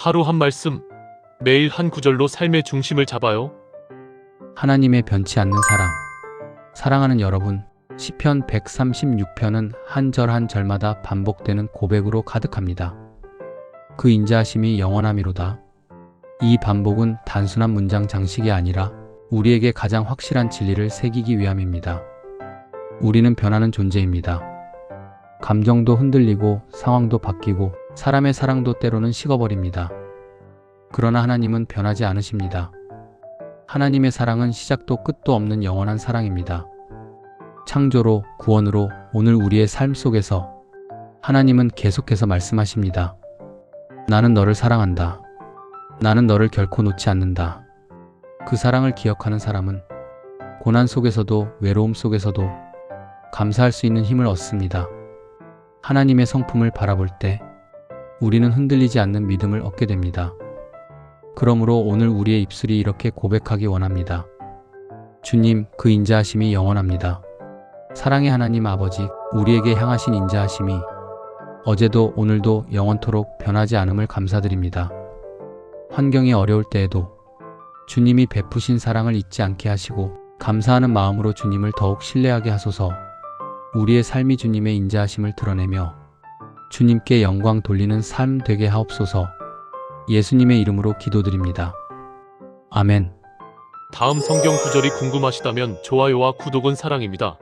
하루 한 말씀, 매일 한 구절로 삶의 중심을 잡아요. 하나님의 변치 않는 사랑. 사랑하는 여러분, 시편 136편은 한 절 한 절마다 반복되는 고백으로 가득합니다. 그 인자하심이 영원함이로다. 이 반복은 단순한 문장 장식이 아니라 우리에게 가장 확실한 진리를 새기기 위함입니다. 우리는 변하는 존재입니다. 감정도 흔들리고 상황도 바뀌고 사람의 사랑도 때로는 식어버립니다. 그러나 하나님은 변하지 않으십니다. 하나님의 사랑은 시작도 끝도 없는 영원한 사랑입니다. 창조로, 구원으로 오늘 우리의 삶 속에서 하나님은 계속해서 말씀하십니다. 나는 너를 사랑한다. 나는 너를 결코 놓지 않는다. 그 사랑을 기억하는 사람은 고난 속에서도 외로움 속에서도 감사할 수 있는 힘을 얻습니다. 하나님의 성품을 바라볼 때 우리는 흔들리지 않는 믿음을 얻게 됩니다. 그러므로 오늘 우리의 입술이 이렇게 고백하기 원합니다. 주님, 그 인자하심이 영원합니다. 사랑의 하나님 아버지, 우리에게 향하신 인자하심이 어제도 오늘도 영원토록 변하지 않음을 감사드립니다. 환경이 어려울 때에도 주님이 베푸신 사랑을 잊지 않게 하시고 감사하는 마음으로 주님을 더욱 신뢰하게 하소서 우리의 삶이 주님의 인자하심을 드러내며 주님께 영광 돌리는 삶 되게 하옵소서 예수님의 이름으로 기도드립니다. 아멘. 다음 성경 구절이 궁금하시다면 좋아요와 구독은 사랑입니다.